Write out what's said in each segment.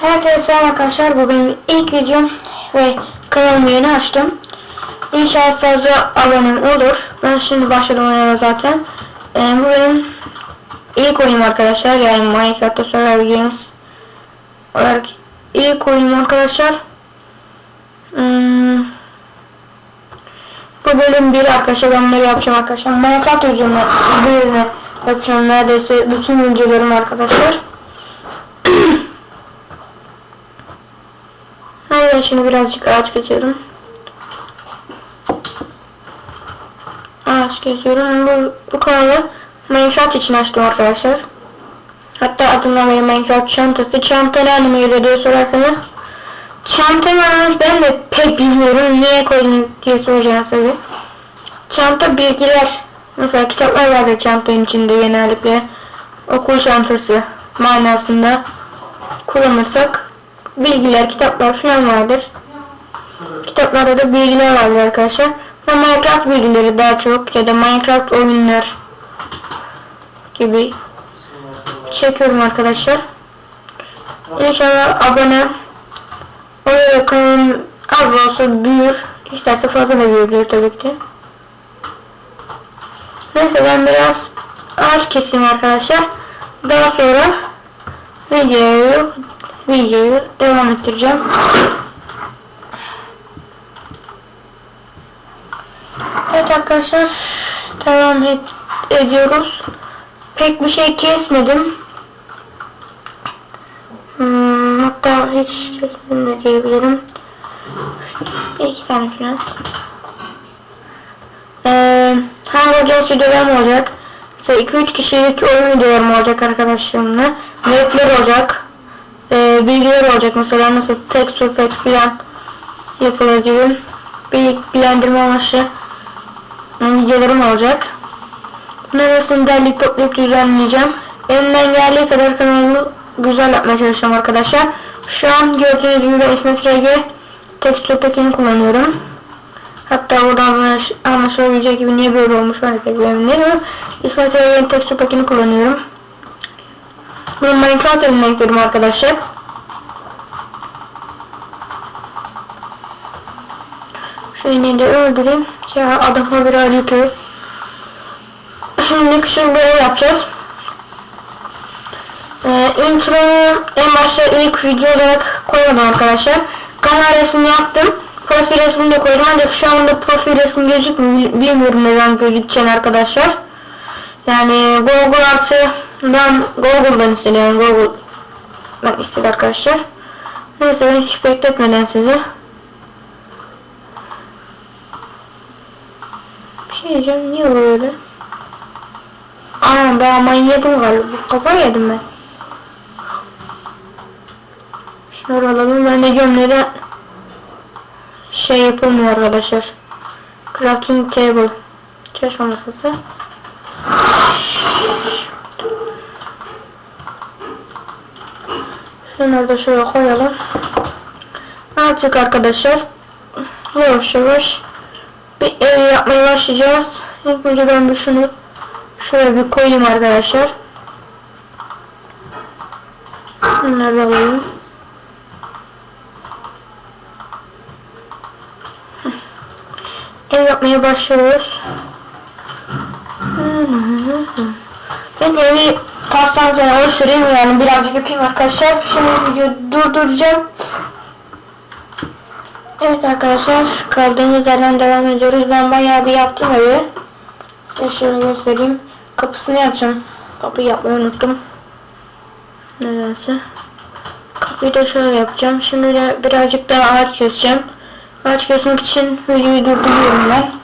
Herkese selam arkadaşlar. Bu benim ilk videom ve kanalımı yeni açtım. İnşallah fazla abonem olur. Ben şimdi başladım oynamaya zaten. Ee, bu benim ilk oyunum arkadaşlar. Yani Minecraft'ta Survival Games olarak ilk oyunum arkadaşlar. Hmm. Bu bölüm bir arkadaşlar ben bunları yapacağım arkadaşlar. Minecraft üzerine üzerine yapacağım neredeyse bütün videolarım arkadaşlar. Şimdi birazcık ağaç kesiyorum. Ağaç kesiyorum. Bu, bu kanalı Minecraft için açtım arkadaşlar. Hatta adımla böyle Minecraft çantası. Çanta ne anlama geliyor diye sorarsanız. Çanta ben de pek bilmiyorum. Niye koydum diye soracağım tabii. Çanta bilgiler. Mesela kitaplar vardır çantanın içinde genellikle. Okul çantası manasında kullanırsak bilgiler, kitaplar falan vardır. Kitaplarda da bilgiler vardır arkadaşlar. Ve Minecraft bilgileri daha çok ya da Minecraft oyunlar gibi çekiyorum arkadaşlar. İnşallah abone da kanalım az olsa büyür. İsterse fazla da büyüyebilir tabii ki. Neyse ben biraz ağaç keseyim arkadaşlar. Daha sonra videoyu videoyu devam ettireceğim. Evet arkadaşlar devam et, ediyoruz. Pek bir şey kesmedim. Hmm, hatta hiç kesmedim de diyebilirim. Bir iki tane falan. Ee, Hunger Games videolarım olacak. Mesela 2-3 kişilik oyun videolarım olacak arkadaşlarımla. Mapler olacak e, bilgiler olacak mesela nasıl texture pack filan yapılır gibi bilgilendirme amaçlı videolarım olacak. Bunları hepsini derleyip toplayıp düzenleyeceğim. Elimden geldiği kadar kanalımı güzel yapmaya çalışacağım arkadaşlar. Şu an gördüğünüz gibi ben İsmet RG texture pack'ini kullanıyorum. Hatta buradan anlaşılabilecek gibi niye böyle olmuş var pek bilmiyorum. İsmet RG'nin texture pack'ini kullanıyorum. Bunu Minecraft eline ekledim arkadaşlar. Şu ineği de öldüreyim. Ya adama bir acıtıyor. Şimdi küçük bir ev yapacağız. Ee, introyu en başta ilk video olarak koymadım arkadaşlar. Kanal resmini yaptım. Profil resmini de koydum ancak şu anda profil resmi gözükmüyor. Bilmiyorum neden gözükeceğini arkadaşlar. Yani Google artı ben Google'dan istedim Google ben istedi arkadaşlar. Neyse ben hiç bekletmeden sizi bir şey diyeceğim niye böyle? Aa ben aman yedim galiba. Kafa yedim ben. Şunları alalım. Ben de neden şey yapılmıyor arkadaşlar. Crafting table. Çalışma masası. Şunları da şöyle koyalım. Artık arkadaşlar yavaş yavaş bir ev yapmaya başlayacağız. İlk önce ben bir şunu şöyle bir koyayım arkadaşlar. Bunları da alayım. Ev yapmaya başlıyoruz. Ben evi kastan sonra süreyim yani birazcık yapayım arkadaşlar. Şimdi videoyu durduracağım. Evet arkadaşlar kaldığımız yerden devam ediyoruz. Ben bayağı bir yaptım evi. Size şöyle göstereyim. Kapısını yapacağım. Kapıyı yapmayı unuttum. Nedense. Kapıyı da şöyle yapacağım. Şimdi de birazcık daha ağaç keseceğim. Ağaç kesmek için videoyu durduruyorum ben.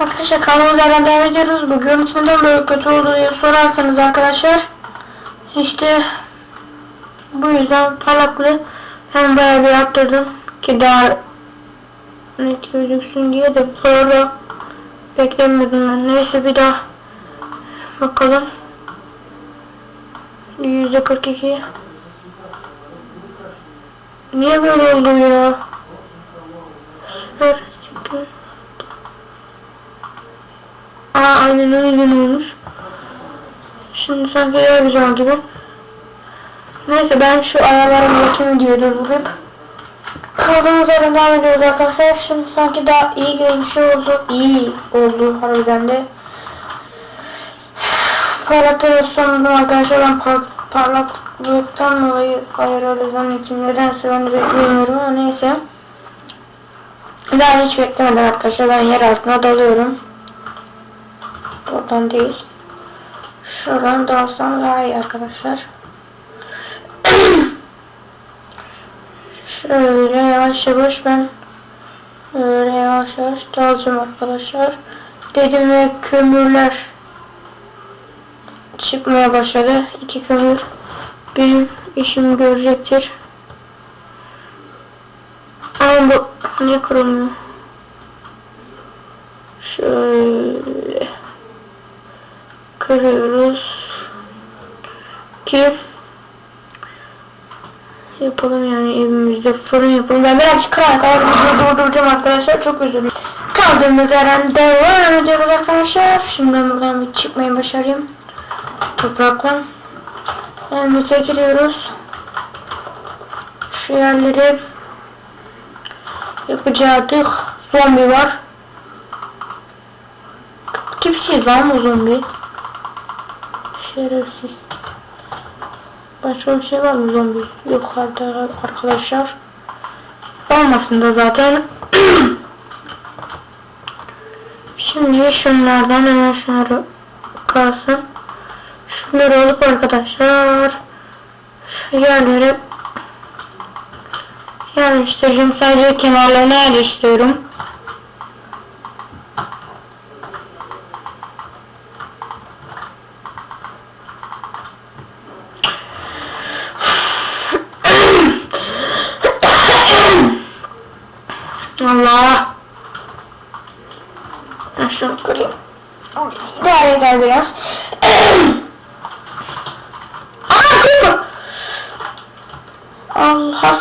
Arkadaşlar kanalımıza devam ediyoruz. Bu görüntü neden böyle kötü oldu diye sorarsanız arkadaşlar işte bu yüzden parlaklığı hem bayağı bir arttırdım ki daha net gözüksün diye de sonra beklemiyordum ben. Neyse bir daha bakalım. Yüzde 42 Niye böyle oldu ya? Süper. Aa aynen öyle olmuş. Şimdi sanki güzel gibi. Neyse ben şu ayarlarımı yapayım videoyu durdurup kaldığımız yerden devam ediyoruz arkadaşlar. Şimdi sanki daha iyi gibi şey oldu. İyi oldu harbiden de. Parlaklığı sonunda arkadaşlar ben par parlaklıktan dolayı ayar öyle zannettim. Nedense ben de bilmiyorum ama neyse. Daha hiç beklemeden arkadaşlar ben yer altına dalıyorum. Oradan değil. Şuradan dalsam daha iyi arkadaşlar. Şöyle yavaş yavaş ben böyle yavaş yavaş dalacağım arkadaşlar. Dedim ve kömürler çıkmaya başladı. İki kömür benim işimi görecektir. Ama bu niye kırılmıyor? Şöyle kırıyoruz ki yapalım yani evimizde fırın yapalım. Ben birazcık kırana kadar durduracağım arkadaşlar. Çok özür dilerim. Kaldığımız yerden devam ediyoruz arkadaşlar. Şimdi ben buradan bir çıkmayı başarayım. Toprakla. Evimize giriyoruz. Şu yerleri yapacaktık. Zombi var. Tipsiz lan bu zombi. Şerefsiz. Başka bir şey var mı zombi? Yok arkadaşlar. Olmasın da zaten. Şimdi şunlardan hemen şunları kalsın. Şunları alıp arkadaşlar şu yerlere yerleştireceğim. Sadece kenarlarına yerleştiriyorum. Allah. Ben şunu kırayım. İdare eder biraz. Aa kırma. Allah.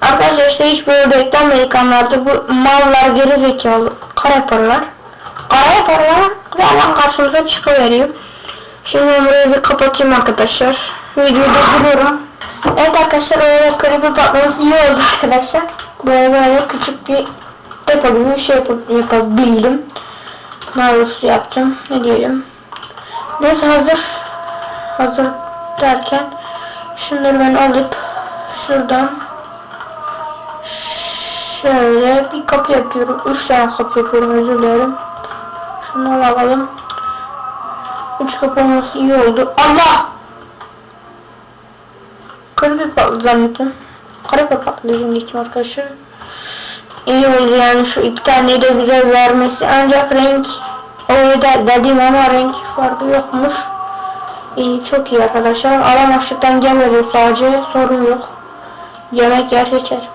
Arkadaşlar hiç böyle beklenmedik anlarda bu mallar geri zekalı kara yaparlar. Kara yaparlar ve alan karşımıza çıkıveriyor. Şimdi burayı bir kapatayım arkadaşlar. Videoyu durduruyorum. Evet arkadaşlar öyle creeper patlaması iyi oldu arkadaşlar. Böyle böyle küçük bir depo gibi bir şey yap yapabildim. Doğrusu yaptım. Ne diyelim. Neyse hazır. Hazır derken şunları ben alıp şuradan şöyle bir kapı yapıyorum. Üç tane kapı yapıyorum özür dilerim. Şunları alalım. Üç kapı olması iyi oldu. Allah! Karabiber patladı zannettim. Karabiber patladı zannettim arkadaşlar. İyi oldu yani şu iki taneyi de bize vermesi. Ancak renk de dedim ama renk farkı yokmuş. İyi çok iyi arkadaşlar. Aram açlıktan gelmedi sadece sorun yok. Yemek yer geçer.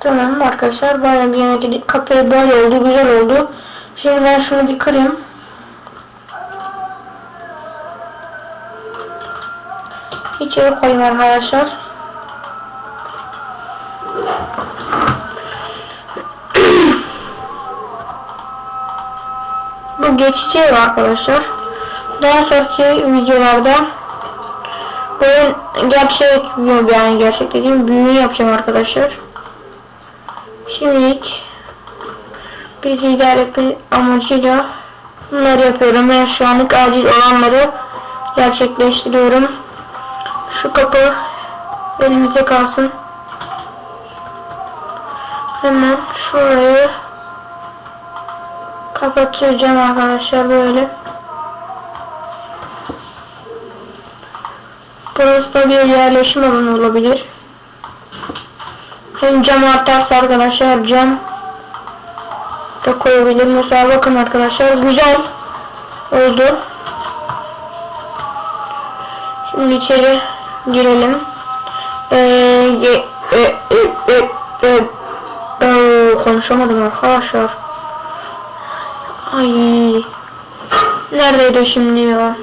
Tamam arkadaşlar bayağı bir yemek yedik. Kapıyı böyle oldu güzel oldu. Şimdi ben şunu bir kırayım. İçeri koyayım arkadaşlar. Bu geçici arkadaşlar. Daha sonraki videolarda böyle gerçek yani gerçek dediğim büyüğünü yapacağım arkadaşlar. Şimdilik bizi idare etme amacıyla bunları yapıyorum. Ben şu anlık acil olanları gerçekleştiriyorum. Şu kapı elimize kalsın. Hemen şurayı kapatacağım arkadaşlar böyle. Burası da bir yerleşim alanı olabilir. Hem cam artarsa arkadaşlar cam da koyabilir. Mesela bakın arkadaşlar güzel oldu. Şimdi içeri girelim. Ee, e, e, e, e, e, e, konuşamadım arkadaşlar. Ay. Neredeydi şimdi ya?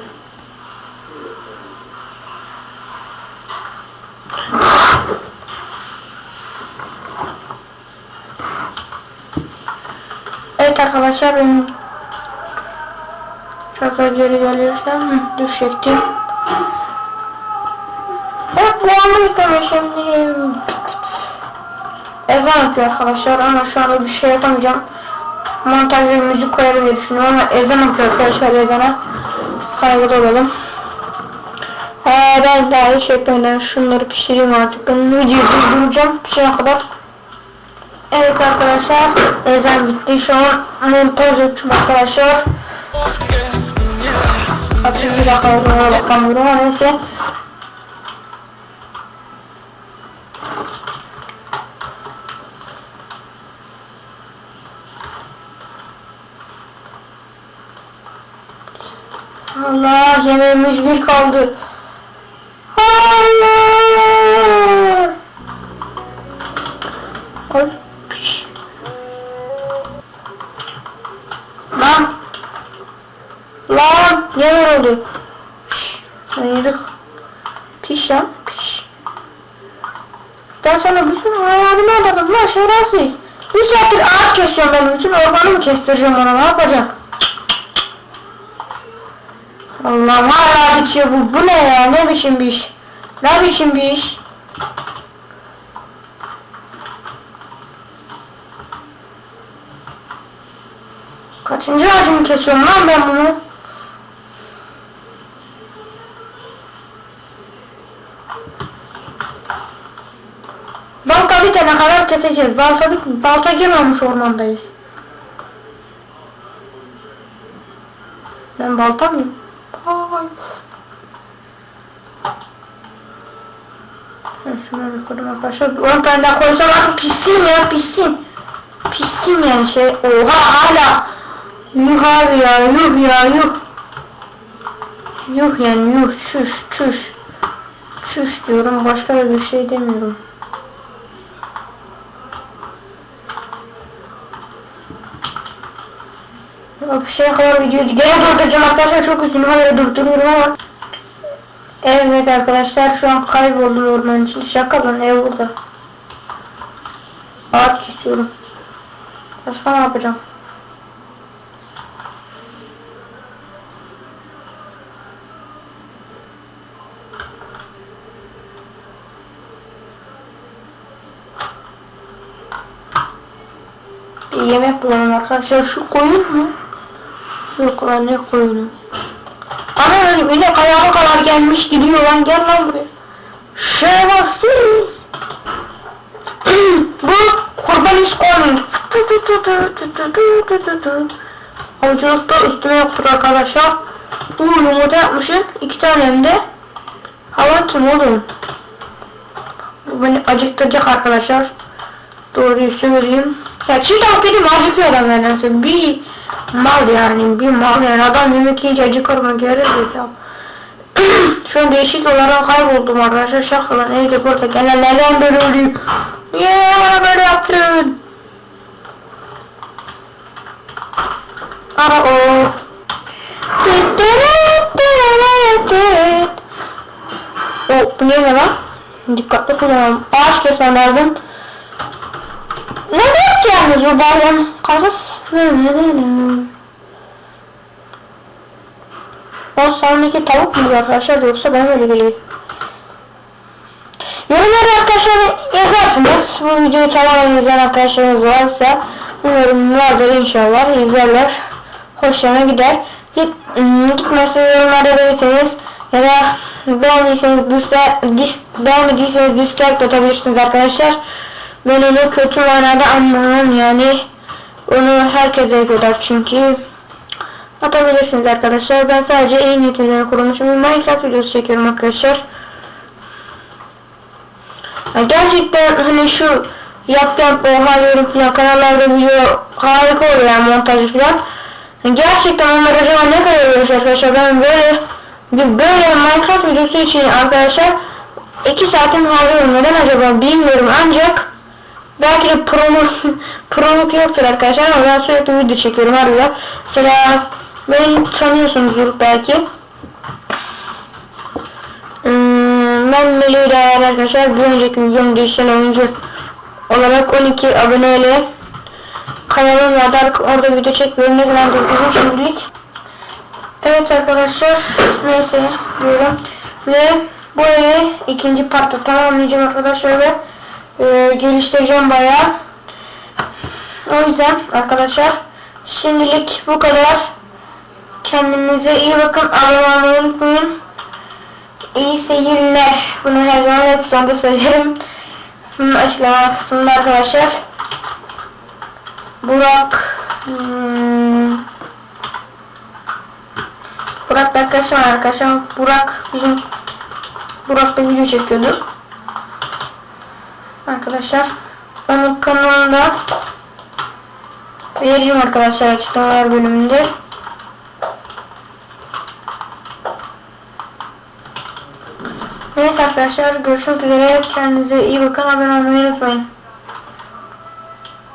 Evet arkadaşlar biraz daha geri gelirsem düşecektim. Şimdi. Ezan okuyor arkadaşlar ama şu anda bir şey yapamayacağım. Montajda müzik koyarım diye düşünüyorum ama ezan okuyor arkadaşlar ezana. Kaygıda olalım. Ee, ben daha hiç eklemeden şunları pişireyim artık. Ben videoyu durduracağım pişene kadar. Evet arkadaşlar ezan bitti şu an montaj yapacağım arkadaşlar. Kaçıncı dakika olduğuna bakamıyorum neyse. Allah yemeğimiz bir kaldı. Hayır. Lan. Lan ne oldu? Sen yedik. Piş lan piş. Ben sana bütün hayalini adadım lan şerefsiz. Bir saattir ağaç kesiyorum ben bütün ormanımı kestireceğim ona ne yapacağım? Allah'ım hala bitiyor bu. Bu ne ya? Ne biçim bir iş? Ne biçim bir iş? Kaçıncı ağacımı kesiyorum lan ben bunu? Balta bitene kadar keseceğiz. Balta, balta girmemiş ormandayız. Ben balta mıyım? Ay. Ben şunları arkadaşlar. 10 tane daha koysam artık pişsin ya pişsin. Pişsin yani şey. Oha hala. Yuh abi ya yuh ya yuh. Yuh yani yuh çüş çüş. Çüş diyorum başka bir şey demiyorum. Ya bir şeye kadar video gene durduracağım arkadaşlar çok üzgünüm hala durduruyorum ama Evet arkadaşlar şu an kayboldum ormanın içinde şaka lan ev burada Ağaç kesiyorum Başka ne yapacağım yemek bulalım arkadaşlar şu koyun mu? Yok lan ne koyunu? Ana öyle ayağına kadar gelmiş gidiyor lan gel lan buraya. Şerefsiz. Bu kurban koyun. Avcılıkta üstüne yoktur arkadaşlar. Bu yumurta yapmışım. iki tane hem de. Hava kim oğlum? Bu beni acıktıracak arkadaşlar. Doğruyu söyleyeyim. Ya çiğ tavuk yedim acıkıyor adam nedense. Bir mal yani bir mal yani adam yemek acıkır mı gelir ya. Şu an değişik olarak kayboldum arkadaşlar şakalar neydi burada gelen neden böyle oluyor? Niye bana böyle yaptın? Aa o. O bu ne lan? Dikkatli kullanalım. Ağaç kesmem lazım. Ne yapacağımız bu bayram? Kalkız. O sonraki tavuk mu arkadaşlar yoksa ben öyle geliyor. Yorumlara arkadaşlar yazarsınız. Bu videoyu tamamen izleyen arkadaşlarınız varsa vardır inşallah izlerler. Hoşlarına gider. Git, gitmezse yorumlarda verirseniz ya da beğendiyseniz dislike, dis, beğenmediyseniz dislike atabilirsiniz arkadaşlar. Onu kötü manada anlamam yani. Onu herkes yapıyorlar çünkü. Atabilirsiniz arkadaşlar. Ben sadece iyi niyetimden kurulmuşum. Bir Minecraft videosu çekiyorum arkadaşlar. Yani gerçekten hani şu yap yap oha yorum falan kanallarda video harika oluyor yani montajı falan. Yani gerçekten onlar acaba ne kadar uğraş arkadaşlar. Ben böyle bir böyle Minecraft videosu için arkadaşlar 2 saatim harcıyorum. Neden acaba bilmiyorum ancak Belki de promo promok yoktur arkadaşlar ama ben sürekli video çekiyorum harbiden. Mesela beni tanıyorsunuzdur belki. Hmm, ben Melih Değer arkadaşlar bir önceki videom dijital oyuncu olarak 12 aboneyle kanalım vardı. Orada video çekmiyorum. Ne zaman durdurdum şimdilik. Evet arkadaşlar. Neyse diyorum. Ve burayı ikinci partta tamamlayacağım arkadaşlar ve e, geliştireceğim bayağı. O yüzden arkadaşlar şimdilik bu kadar. Kendinize iyi bakın. Abone olmayı unutmayın. İyi seyirler. Bunu her zaman hep sonunda söylerim. Bunun açıklama kısmında arkadaşlar. Burak hmm, Burak da arkadaşlar arkadaşlar. Burak bizim Burak'la video çekiyorduk. Arkadaşlar onun kanalında veririm arkadaşlar açıklamalar bölümünde. Neyse arkadaşlar görüşmek üzere. Kendinize iyi bakın. Abone olmayı unutmayın.